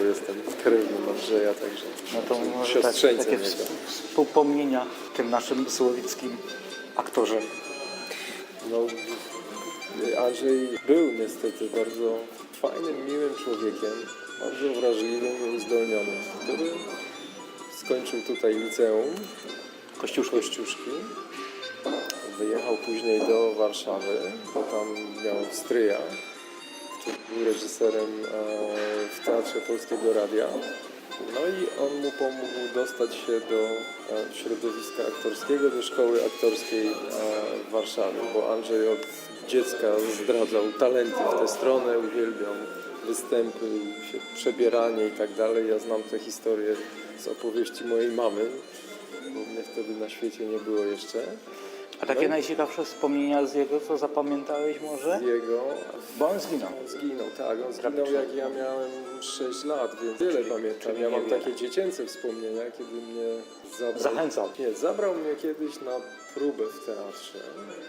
bo jestem krewnym Andrzeja, także No to może tak, takie wsp- wspomnienia w tym naszym słowickim aktorze. No, Andrzej był niestety bardzo fajnym, miłym człowiekiem, bardzo wrażliwym i uzdolnionym, który skończył tutaj liceum Kościuszki. Kościuszki. Wyjechał później do Warszawy, bo tam miał stryja, był reżyserem e, w Teatrze Polskiego Radia. No i on mu pomógł dostać się do e, środowiska aktorskiego, do szkoły aktorskiej e, w Warszawie, bo Andrzej od dziecka zdradzał talenty w tę stronę, uwielbiał występy, przebieranie i tak dalej. Ja znam tę historię z opowieści mojej mamy, bo mnie wtedy na świecie nie było jeszcze. A takie najciekawsze wspomnienia z jego, co zapamiętałeś może? Z jego Bo on zginął. On zginął, tak. On zginął jak ja miałem 6 lat, więc wiele pamiętam. czyli Ja mam takie dziecięce wspomnienia, kiedy mnie zabrał... Zachęcał. Nie, zabrał mnie kiedyś na próbę w teatrze.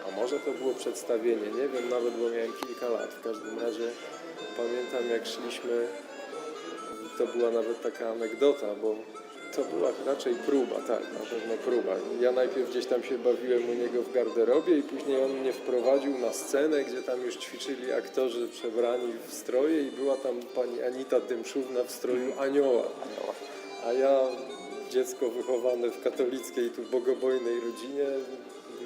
A może to było przedstawienie, nie wiem nawet, bo miałem kilka lat. W każdym razie pamiętam jak szliśmy, to była nawet taka anegdota, bo to była raczej próba, tak, na pewno próba. Ja najpierw gdzieś tam się bawiłem u niego w garderobie i później on mnie wprowadził na scenę, gdzie tam już ćwiczyli aktorzy przebrani w stroje i była tam pani Anita Dymszówna w stroju anioła. A ja, dziecko wychowane w katolickiej, tu bogobojnej rodzinie,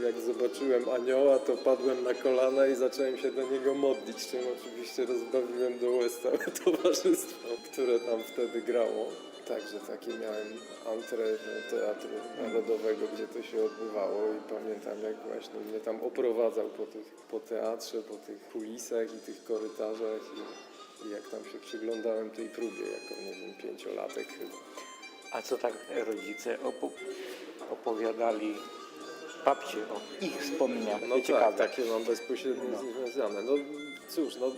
jak zobaczyłem anioła, to padłem na kolana i zacząłem się do niego modlić, czym oczywiście rozbawiłem do łez całe towarzystwo, które tam wtedy grało. Także takie miałem antrę do Teatru Narodowego, gdzie to się odbywało i pamiętam jak właśnie mnie tam oprowadzał po, tych, po teatrze, po tych kulisach i tych korytarzach i, i jak tam się przyglądałem tej próbie jako, nie wiem, pięciolatek chyba. A co tak rodzice opo- opowiadali babcie o ich wspomnieniach? No tak, ciekawe. takie mam bezpośrednio nim związane. No cóż, no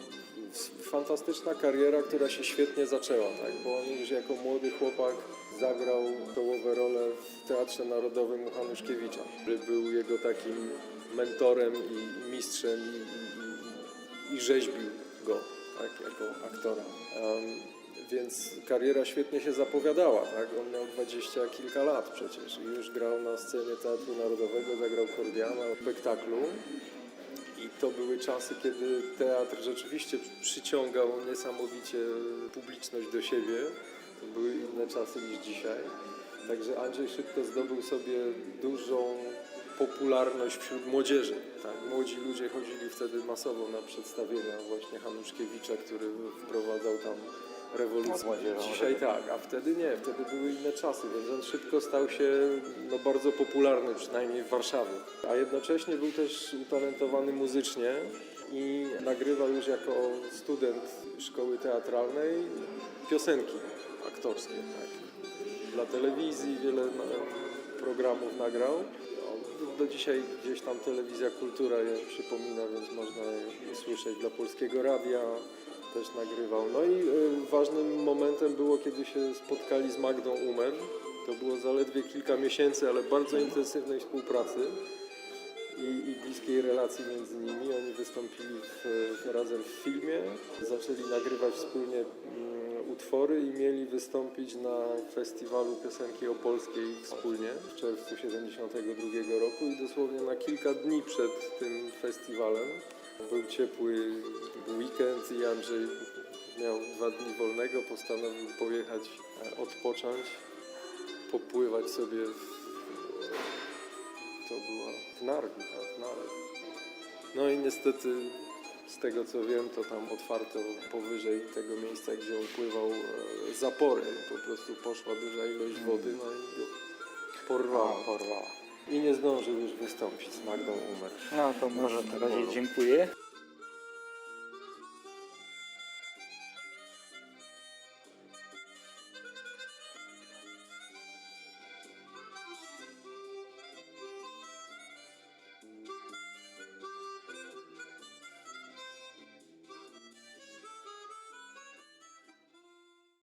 fantastyczna kariera, która się świetnie zaczęła, tak, bo on już jako młody chłopak zagrał czołowe role w Teatrze Narodowym u Hanuszkiewicza, był jego takim mentorem i mistrzem i, i, i, rzeźbił go, tak, jako aktora. Em, więc kariera świetnie się zapowiadała, tak? On miał dwadzieścia kilka lat przecież i już grał na scenie Teatru Narodowego, zagrał Kordiana w spektaklu. I to były czasy, kiedy teatr rzeczywiście przyciągał niesamowicie publiczność do siebie. To były inne czasy niż dzisiaj. Także Andrzej szybko zdobył sobie dużą popularność wśród młodzieży. Tak? Młodzi ludzie chodzili wtedy masowo na przedstawienia właśnie Hanuszkiewicza, który wprowadzał tam rewolucję. Młodzieżą, Dzisiaj tak, a wtedy nie, wtedy były inne czasy, więc on szybko stał się no, bardzo popularny, przynajmniej w Warszawie. A jednocześnie był też utalentowany muzycznie i nagrywał już jako student szkoły teatralnej piosenki aktorskie. Tak. Dla telewizji wiele na, programów nagrał. No, Do dzisiaj gdzieś tam telewizja Kultura je przypomina, więc można je usłyszeć dla Polskiego Radia też nagrywał. No i y, ważnym momentem było, kiedy się spotkali z Magdą Umer. To było zaledwie kilka miesięcy, ale bardzo intensywnej współpracy i, i bliskiej relacji między nimi. Oni wystąpili w, w, razem w filmie, zaczęli nagrywać wspólnie mm, utwory i mieli wystąpić na festiwalu piosenki opolskiej wspólnie w czerwcu 72 roku i dosłownie na kilka dni przed tym festiwalem był ciepły weekend i Andrzej miał dwa dni wolnego, postanowił pojechać odpocząć, popływać sobie w, to była w Narwi, tak. No i niestety z tego co wiem, to tam otwarto powyżej tego miejsca, gdzie on pływał e, zapory. Po prostu poszła duża ilość wody, no i go porwała. porwała. I nie zdążył już wystąpić z Magdą Umer. No to może na razie dziękuję.